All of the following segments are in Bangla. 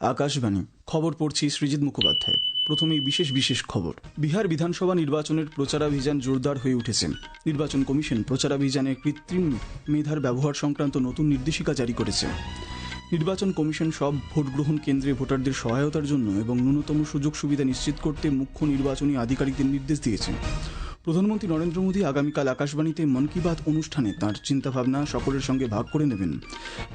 আকাশবাণী, খবর পড়ছি সৃজিত মুখোপাধ্যায়। প্রথমেই বিশেষ বিশেষ খবর। বিহার বিধানসভা নির্বাচনের প্রচারাভিযান জোরদার হয়ে উঠেছে নির্বাচন কমিশন প্রচারাভিযানে কৃত্রিম মেধার ব্যবহার সংক্রান্ত নতুন নির্দেশিকা জারি করেছে। নির্বাচন কমিশন সব ভোট গ্রহণ কেন্দ্রে ভোটারদের সহায়তার জন্য এবং ন্যূনতম সুযোগ সুবিধা নিশ্চিত করতে মুখ্য নির্বাচনী আধিকারিকদের নির্দেশ দিয়েছে। প্রধানমন্ত্রী নরেন্দ্র মোদী আগামীকাল আকাশবাণীতে মন কি বাত অনুষ্ঠানে তাঁর চিন্তাভাবনা সকলের সঙ্গে ভাগ করে নেবেন।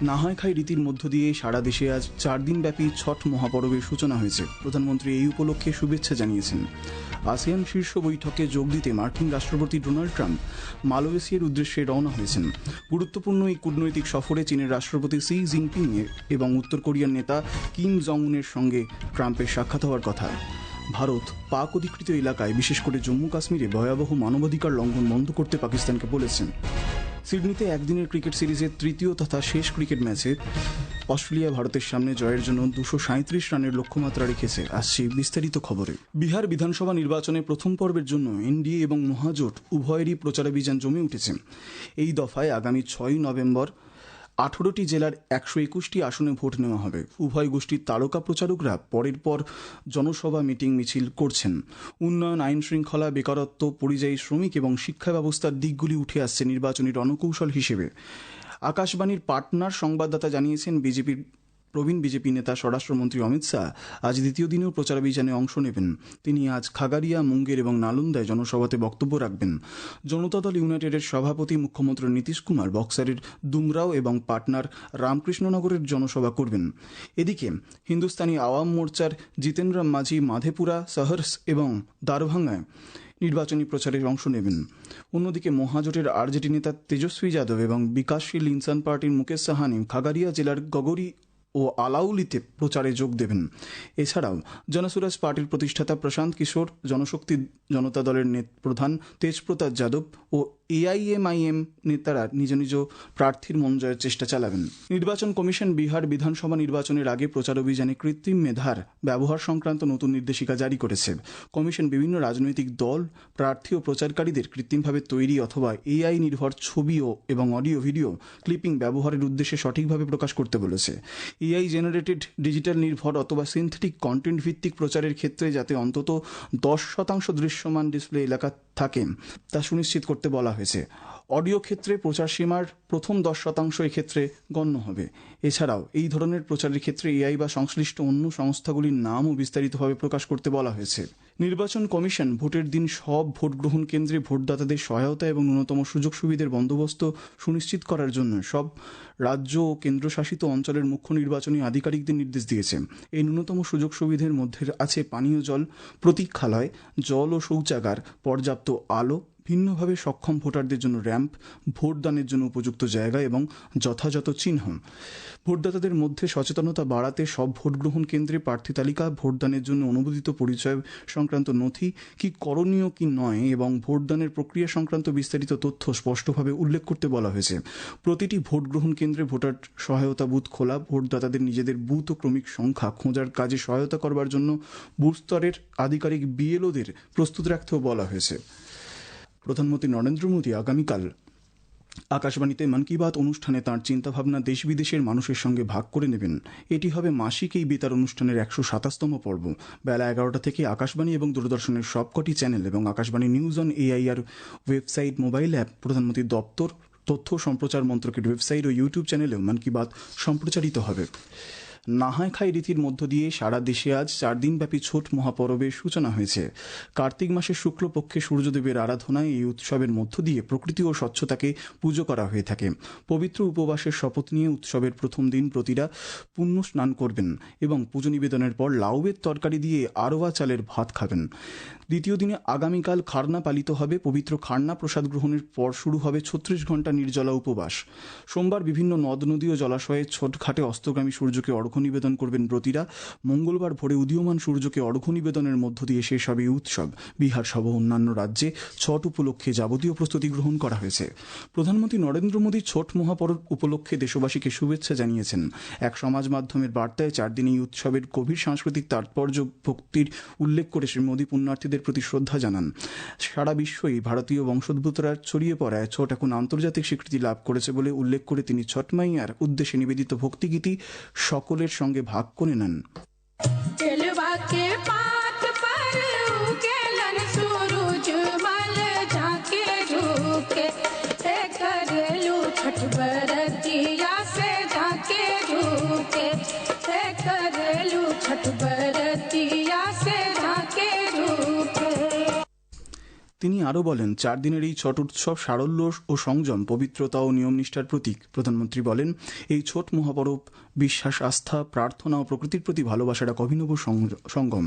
নাহায় খাই রীতির মধ্য দিয়ে সারা দেশে আজ চার দিনব্যাপী ছট মহাপরবের সূচনা হয়েছে। প্রধানমন্ত্রী এই উপলক্ষে শুভেচ্ছা জানিয়েছেন। আসিয়ান শীর্ষ বৈঠকে যোগ দিতে মার্কিন রাষ্ট্রপতি ডোনাল্ড ট্রাম্প মালয়েশিয়ার উদ্দেশ্যে রওনা হয়েছেন। গুরুত্বপূর্ণ এই কূটনৈতিক সফরে চীনের রাষ্ট্রপতি সি জিনপিং এবং উত্তর কোরিয়ার নেতা কিম জং উনের সঙ্গে ট্রাম্পের সাক্ষাৎ হওয়ার কথা। ভারত পাক অধিকৃত এলাকায়, বিশেষ করে জম্মু কাশ্মীরে ভয়াবহ মানবাধিকার লঙ্ঘন বন্ধ করতে পাকিস্তানকে বলেছেন। সিডনিতে একদিনের ক্রিকেট সিরিজের তৃতীয় তথা শেষ ক্রিকেট ম্যাচে অস্ট্রেলিয়া ভারতের সামনে জয়ের জন্য দুশো সাঁত্রিশ রানের লক্ষ্যমাত্রা রেখেছে আসছি বিস্তারিত খবরে। বিহার বিধানসভা নির্বাচনে প্রথম পর্বের জন্য এনডিএ এবং মহাজোট উভয়েরই প্রচারাভিযান জমে উঠেছে। এই দফায় আগামী ছয়ই নভেম্বর আঠারোটি জেলার একশো একুশটি আসনে ভোট নেওয়া হবে। উভয় গোষ্ঠীর তারকা প্রচারকরা পরের পর জনসভা মিটিং মিছিল করছেন। উন্নয়ন, আইন শৃঙ্খলা, বেকারত্ব, পরিযায়ী শ্রমিক এবং শিক্ষা ব্যবস্থার দিকগুলি উঠে আসছে নির্বাচনী রণকৌশল হিসেবে। আকাশবাণীর পাটনার সংবাদদাতা জানিয়েছেন, বিজেপির প্রবীণ বিজেপি নেতা স্বরাষ্ট্রমন্ত্রী অমিত শাহ আজ দ্বিতীয় দিনেও প্রচারাভিযানে অংশ নেবেন। তিনি আজ খাগারিয়া, মুঙ্গের এবং নালন্দায় জনসভাতে বক্তব্য রাখবেন। জনতা দল ইউনাইটেডের সভাপতি মুখ্যমন্ত্রী নীতিশ কুমার বক্সারের দুমরাও এবং পাটনার রামকৃষ্ণনগরের জনসভা করবেন। এদিকে হিন্দুস্তানি আওয়াম মোর্চার জিতেন্দ্র মাঝি মাধেপুরা, সাহর্স এবং দারভাঙ্গায় নির্বাচনী প্রচারে অংশ নেবেন। অন্যদিকে মহাজোটের আরজেডি নেতা তেজস্বী যাদব এবং বিকাশশীল ইনসান পার্টির মুকেশ সাহানি খাগারিয়া জেলার গগরি ও আলাউলিতে প্রচারে যোগ দেবেন। এছাড়াও জনসুরাজ পার্টির প্রতিষ্ঠাতা প্রশান্ত কিশোর, জনশক্তি জনতা দলের প্রধান তেজপ্রতাপ যাদব ও এআইএমআইএম নেতারা নিজ নিজ প্রার্থীর মন জয়ের চেষ্টা চালাবেন। নির্বাচন কমিশন বিহার বিধানসভা নির্বাচনের আগে প্রচার অভিযানে কৃত্রিম মেধার ব্যবহার সংক্রান্ত নতুন নির্দেশিকা জারি করেছে। কমিশন বিভিন্ন রাজনৈতিক দল, প্রার্থী ও প্রচারকারীদের কৃত্রিমভাবে তৈরি অথবা এআই নির্ভর ছবি ও এবং অডিও ভিডিও ক্লিপিং ব্যবহারের উদ্দেশ্যে সঠিকভাবে প্রকাশ করতে বলেছে। এআই জেনারেটেড ডিজিটাল নির্ভর অথবা সিনথেটিক কন্টেন্ট ভিত্তিক প্রচারের ক্ষেত্রে যাতে অন্তত দশ শতাংশ দৃশ্যমান ডিসপ্লে এলাকা থাকে, তা সুনিশ্চিত করতে বলা হয়েছে। অডিও ক্ষেত্রে প্রচার সীমার প্রথম দশ শতাংশ এক্ষেত্রে গণ্য হবে। এছাড়াও এই ধরনের প্রচারের ক্ষেত্রে এআই বা সংশ্লিষ্ট অন্য সংস্থাগুলির নামও বিস্তারিতভাবে প্রকাশ করতে বলা হয়েছে। নির্বাচন কমিশন ভোটের দিন সব ভোট গ্রহণ কেন্দ্রে ভোটদাতাদের সহায়তা এবং ন্যূনতম সুযোগ সুবিধার বন্দোবস্ত সুনিশ্চিত করার জন্য সব রাজ্য ও কেন্দ্রশাসিত অঞ্চলের মুখ্য নির্বাচনী আধিকারিকদের নির্দেশ দিয়েছে। এই ন্যূনতম সুযোগ সুবিধার মধ্যে আছে পানীয় জল, প্রতীক্ষালয়, জল ও শৌচাগার, পর্যাপ্ত আলো ভিন্নভাবে সক্ষম ভোটারদের জন্য র্যাম্প, ভোটদানের জন্য উপযুক্ত জায়গা এবং যথাযথ চিহ্ন। ভোটদাতাদের মধ্যে সচেতনতা বাড়াতে সব ভোট গ্রহণ কেন্দ্রে প্রার্থী তালিকা, ভোটদানের জন্য অনুমোদিত পরিচয় সংক্রান্ত নথি কি করণীয় কি নয় এবং ভোটদানের প্রক্রিয়া সংক্রান্ত বিস্তারিত তথ্য স্পষ্টভাবে উল্লেখ করতে বলা হয়েছে। প্রতিটি ভোট গ্রহণ কেন্দ্রে ভোটার সহায়তা বুথ খোলা, ভোটদাতাদের নিজেদের বুথ ও ক্রমিক সংখ্যা খোঁজার কাজে সহায়তা করবার জন্য বুথ স্তরের আধিকারিক বিএলওদের প্রস্তুত রাখতেও বলা হয়েছে। প্রধানমন্ত্রী নরেন্দ্র মোদী আগামীকাল আকাশবাণীতে মন কি বাত অনুষ্ঠানে তাঁর চিন্তাভাবনা দেশ বিদেশের মানুষের সঙ্গে ভাগ করে নেবেন। এটি হবে মাসিক এই বেতার অনুষ্ঠানের একশো সাতাশতম পর্ব। বেলা এগারোটা থেকে আকাশবাণী এবং দূরদর্শনের সবকটি চ্যানেল এবং Akashvani news on AIR website, mobile app প্রধানমন্ত্রীর দপ্তর, তথ্য সম্প্রচার মন্ত্রকের ওয়েবসাইট ও ইউটিউব চ্যানেলেও মন কি বাত সম্প্রচারিত হবে। নাহায় খাই রীতির মধ্য দিয়ে সারা দেশে আজ চার দিনব্যাপী ছোট মহাপরবের সূচনা হয়েছে। কার্তিক মাসের শুক্লপক্ষে সূর্যদেবের আরাধনায় এই উৎসবের মধ্য দিয়ে প্রকৃতি ও স্বচ্ছতাকে পুজো করা হয়ে থাকে। পবিত্র উপবাসের শপথ নিয়ে উৎসবের প্রথম দিন প্রতিরা পুণ্য স্নান করবেন এবং পুজো নিবেদনের পর লাউবের তরকারি দিয়ে আরোয়া চালের ভাত খাবেন। দ্বিতীয় দিনে আগামীকাল খারনা পালিত হবে। পবিত্র খারনা প্রসাদ গ্রহণের পর শুরু হবে ছত্রিশ ঘণ্টা নির্জলা উপবাস। সোমবার বিভিন্ন নদ নদী ও জলাশয়ে ছোটঘাটে অস্তগামী সূর্যকে অর্ঘ্য নিবেদন করবেন ব্রতীরা। মঙ্গলবার ভোরে উদীয়মান সূর্যকে অর্ঘ্য নিবেদনের মধ্য দিয়ে শেষ হবে এই উৎসব। বিহার সহ অন্যান্য রাজ্যে ছট উপলক্ষে যাবতীয় প্রস্তুতি গ্রহণ করা হয়েছে। প্রধানমন্ত্রী নরেন্দ্র মোদী ছোট মহাপরব উপলক্ষে দেশবাসীকে শুভেচ্ছা জানিয়েছেন। এক সমাজ মাধ্যমের বার্তায় চার দিন এই উৎসবের গভীর সাংস্কৃতিক তাৎপর্য ভক্তির উল্লেখ করে শ্রী মোদী পুণ্যার্থীদের প্রতি শ্রদ্ধা জানান। সারা বিশ্বই ভারতীয় বংশোদ্ভূতরা ছড়িয়ে পড়ায় ছট এখন আন্তর্জাতিক স্বীকৃতি লাভ করেছে বলে উল্লেখ করে তিনি ছট মাইয়ার উদ্দেশ্যে নিবেদিত ভক্তিগীতি সকলের সঙ্গে ভাগ করে নেন। তিনি আরও বলেন, চার দিনের এই ছট উৎসব সারল্য ও সংযম, পবিত্রতা ও নিয়মনিষ্ঠার প্রতীক। প্রধানমন্ত্রী বলেন, এই ছোট মহাপরব, বিশ্বাস, আস্থা, প্রার্থনা ও প্রকৃতির প্রতি ভালোবাসার এক অভিনব সঙ্গম।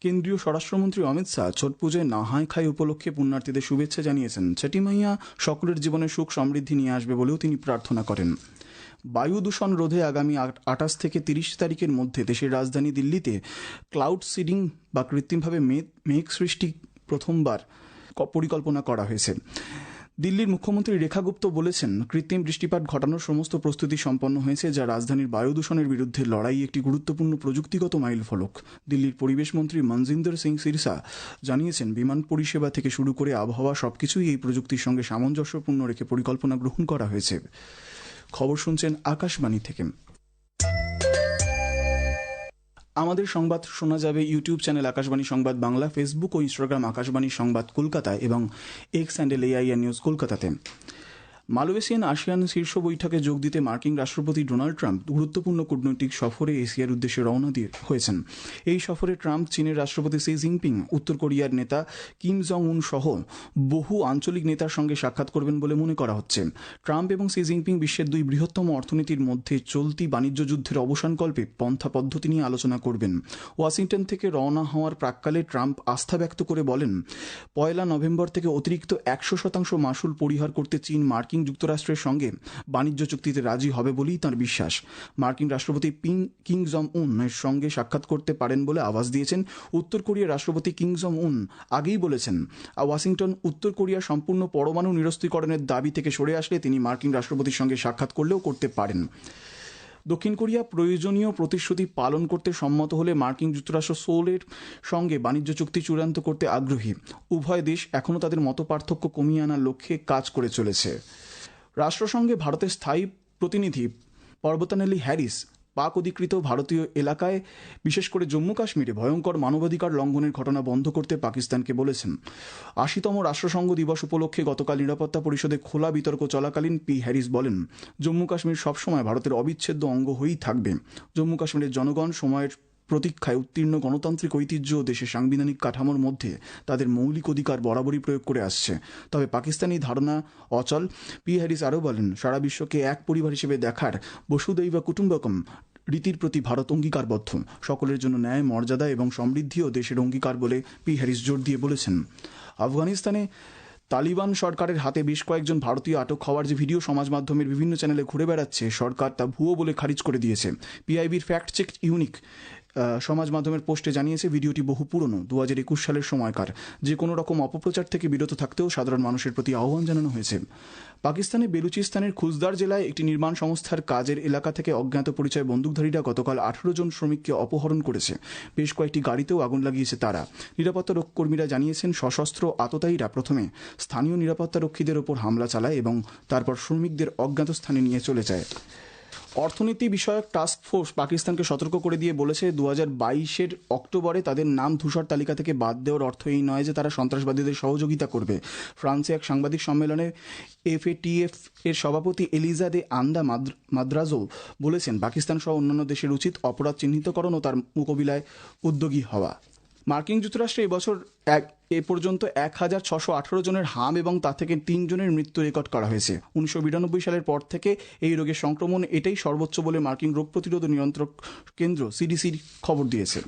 কেন্দ্রীয় স্বরাষ্ট্রমন্ত্রী অমিত শাহ ছট পুজোয় নাহায় খাই উপলক্ষে পুণ্যার্থীদের শুভেচ্ছা জানিয়েছেন। ছটি মাইয়া সকলের জীবনে সুখ সমৃদ্ধি নিয়ে আসবে বলেও তিনি প্রার্থনা করেন। বায়ু দূষণ রোধে আগামী আটাশ থেকে তিরিশ তারিখের মধ্যে দেশের রাজধানী দিল্লিতে ক্লাউড সিডিং বা কৃত্রিমভাবে মেঘ সৃষ্টি প্রথমবার পরিকল্পনা করা হয়েছে। দিল্লির মুখ্যমন্ত্রী রেখা গুপ্ত বলেছেন, কৃত্রিম বৃষ্টিপাত ঘটানোর সমস্ত প্রস্তুতি সম্পন্ন হয়েছে, যা রাজধানীর বায়ু দূষণের বিরুদ্ধে লড়াই একটি গুরুত্বপূর্ণ প্রযুক্তিগত মাইলফলক। দিল্লির পরিবেশ মন্ত্রী মনজিন্দর সিং সিরসা জানিয়েছেন, বিমান পরিষেবা থেকে শুরু করে আবহাওয়া সবকিছুই এই প্রযুক্তির সঙ্গে সামঞ্জস্যপূর্ণ রেখে পরিকল্পনা গ্রহণ করা হয়েছে। খবর শুনছেন আকাশবাণী থেকে। আমাদের সংবাদ শোনা যাবে ইউটিউব চ্যানেল আকাশবাণী সংবাদ বাংলা, ফেসবুক ও ইনস্টাগ্রাম আকাশবাণী সংবাদ কলকাতা এবং এক্স হ্যান্ডেল এআইআর নিউজ কলকাতাতে। মালয়েশিয়ান আসিয়ান শীর্ষ বৈঠকে যোগ দিতে মার্কিন রাষ্ট্রপতি ডোনাল্ড ট্রাম্প গুরুত্বপূর্ণ কূটনৈতিক সফরে এশিয়ার উদ্দেশ্যে রওনা দিয়ে হয়েছেন। এই সফরে ট্রাম্প, চীনের রাষ্ট্রপতি শি জিনপিং, উত্তর কোরিয়ার নেতা কিম জং উন সহ বহু আঞ্চলিক নেতার সঙ্গে সাক্ষাৎ করবেন বলে মনে করা হচ্ছে। ট্রাম্প এবং শি জিনপিং বিশ্বের দুই বৃহত্তম অর্থনীতির মধ্যে চলতি বাণিজ্য যুদ্ধের অবসানকল্পে পন্থা পদ্ধতি নিয়ে আলোচনা করবেন। ওয়াশিংটন থেকে রওনা হওয়ার প্রাককালে ট্রাম্প আস্থা ব্যক্ত করে বলেন, পয়লা নভেম্বর থেকে অতিরিক্ত একশো শতাংশ মাসুল পরিহার করতে চীন মার্কিন যুক্তরাষ্ট্রের সঙ্গে বাণিজ্য চুক্তিতে রাজি হবে বলেই তার বিশ্বাস। মার্কিন রাষ্ট্রপতি পিং, কিং জম উন এর সঙ্গে সাক্ষাৎ করতে পারেন বলে আওয়াজ দিয়েছেন। উত্তর কোরিয়ার রাষ্ট্রপতি কিং জম উন আগেই বলেছেন ওয়াশিংটন উত্তর কোরিয়া সম্পূর্ণ পরমাণু নিরস্ত্রীকরণের দাবি থেকে সরে আসলে তিনি মার্কিন রাষ্ট্রপতির সঙ্গে সাক্ষাৎ করলেও করতে পারেন। দক্ষিণ কোরিয়া প্রয়োজনীয় প্রতিশ্রুতি পালন করতে সম্মত হলে মার্কিন যুক্তরাষ্ট্র সোলের সঙ্গে বাণিজ্য চুক্তি চূড়ান্ত করতে আগ্রহী। উভয় দেশ এখনও তাদের মত পার্থক্য কমিয়ে আনার লক্ষ্যে কাজ করে চলেছে। রাষ্ট্রসংঘে ভারতের স্থায়ী প্রতিনিধি পর্বতানেলি হ্যারিস পাক অধিকৃত ভারতীয় এলাকায়, বিশেষ করে জম্মু কাশ্মীরে ভয়ঙ্কর মানবাধিকার লঙ্ঘনের ঘটনা বন্ধ করতে পাকিস্তানকে বলেছেন। আশিতম রাষ্ট্রসংঘ দিবস উপলক্ষে গতকাল নিরাপত্তা পরিষদে খোলা বিতর্ক চলাকালীন পি হ্যারিস বলেন, জম্মু কাশ্মীর সবসময় ভারতের অবিচ্ছেদ্য অঙ্গ হয়েই থাকবে। জম্মু কাশ্মীরের জনগণ সময়ের প্রতীক্ষায় উত্তীর্ণ গণতান্ত্রিক ঐতিহ্য ও দেশের সাংবিধানিক কাঠামোর মধ্যে তাদের মৌলিক অধিকার বরাবরই প্রয়োগ করে আসছে। তবে পাকিস্তানি ধারণা অচল। পি হ্যারিস আরও বলেন, সারা বিশ্বকে এক পরিবার হিসেবে দেখার বসুদৈব কুটুম্বকম রীতির প্রতি ভারত অঙ্গীকারবদ্ধ। সকলের জন্য ন্যায়, মর্যাদা এবং সমৃদ্ধিও দেশের অঙ্গীকার বলে পি হ্যারিস জোর দিয়ে বলেছেন। আফগানিস্তানে তালিবান সরকারের হাতে বেশ কয়েকজন ভারতীয় আটক হওয়ার যে ভিডিও সমাজ মাধ্যমের বিভিন্ন চ্যানেলে ঘুরে বেড়াচ্ছে, সরকার তা ভুয়ো বলে খারিজ করে দিয়েছে। পিআইবির ফ্যাক্ট চেক ইউনিক সমাজ মাধ্যমের পোস্টে জানিয়েছে, ভিডিওটি বহু পুরনো দু হাজার একুশ সালের সময়কার। যে কোনো রকম অপপ্রচার থেকে বিরত থাকতেও সাধারণ মানুষের প্রতি আহ্বান জানানো হয়েছে। পাকিস্তানে বেলুচিস্তানের খুজদার জেলায় একটি নির্মাণ সংস্থার কাজের এলাকা থেকে অজ্ঞাত পরিচয় বন্দুকধারীরা গতকাল আঠারো জন শ্রমিককে অপহরণ করেছে। বেশ কয়েকটি গাড়িতেও আগুন লাগিয়েছে তারা। নিরাপত্তা কর্মীরা জানিয়েছেন, সশস্ত্র আততায়ীরা প্রথমে স্থানীয় নিরাপত্তা রক্ষীদের ওপর হামলা চালায় এবং তারপর শ্রমিকদের অজ্ঞাত স্থানে নিয়ে চলে যায়। অর্থনীতি বিষয়ক টাস্ক ফোর্স পাকিস্তানকে সতর্ক করে দিয়ে বলেছে দু হাজার বাইশের অক্টোবরে তাদের নাম ধূসর তালিকা থেকে বাদ দেওয়ার অর্থ এই নয় যে তারা সন্ত্রাসবাদীদের সহযোগিতা করবে। ফ্রান্সে এক সাংবাদিক সম্মেলনে এফএটিএফ এর সভাপতি এলিজা দে আন্দা মাদ্র- মাদ্রাজো বলেছেন পাকিস্তান সহ অন্যান্য দেশের উচিত অপরাধ চিহ্নিতকরণ ও তার মোকাবিলায় উদ্যোগী হওয়া। মার্কিন যুক্তরাষ্ট্রে এবছর এক এ পর্যন্ত এক হাজার ছশো আঠারো জনের হাম এবং তা থেকে তিন জনের মৃত্যু রেকর্ড করা হয়েছে। উনিশশো বিরানব্বই সালের পর থেকে এই রোগের সংক্রমণ এটাই সর্বোচ্চ বলে মার্কিন রোগ প্রতিরোধ নিয়ন্ত্রক কেন্দ্র সিডিসির খবর দিয়েছে।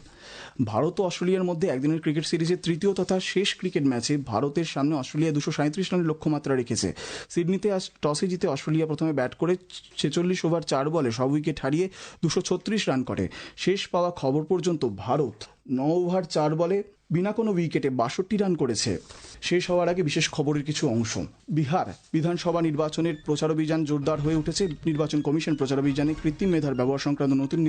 ভারত ও অস্ট্রেলিয়ার মধ্যে একদিনের ক্রিকেট সিরিজের তৃতীয় তথা শেষ ক্রিকেট ম্যাচে ভারতের সামনে অস্ট্রেলিয়া দুশো সাঁত্রিশ রানের লক্ষ্যমাত্রা রেখেছে। সিডনিতে আজ টসে জিতে অস্ট্রেলিয়া প্রথমে ব্যাট করে ছেচল্লিশ ওভার চার বলে সব উইকেট হারিয়ে দুশো ছত্রিশ রান করে। শেষ পাওয়া খবর পর্যন্ত ভারত ন ওভার চার বলে বিনা কোনো উইকেটে বাষট্টি রান করেছে। শেষ হওয়ার আগে বিশেষ খবরের কিছু অংশ। বিহার বিধানসভা নির্বাচনের প্রচারাভিযান জোরদার হয়ে উঠেছে। নির্বাচন কমিশন প্রচারাভিযানে কৃত্রিম মেধার ব্যবহার সংক্রান্ত নতুন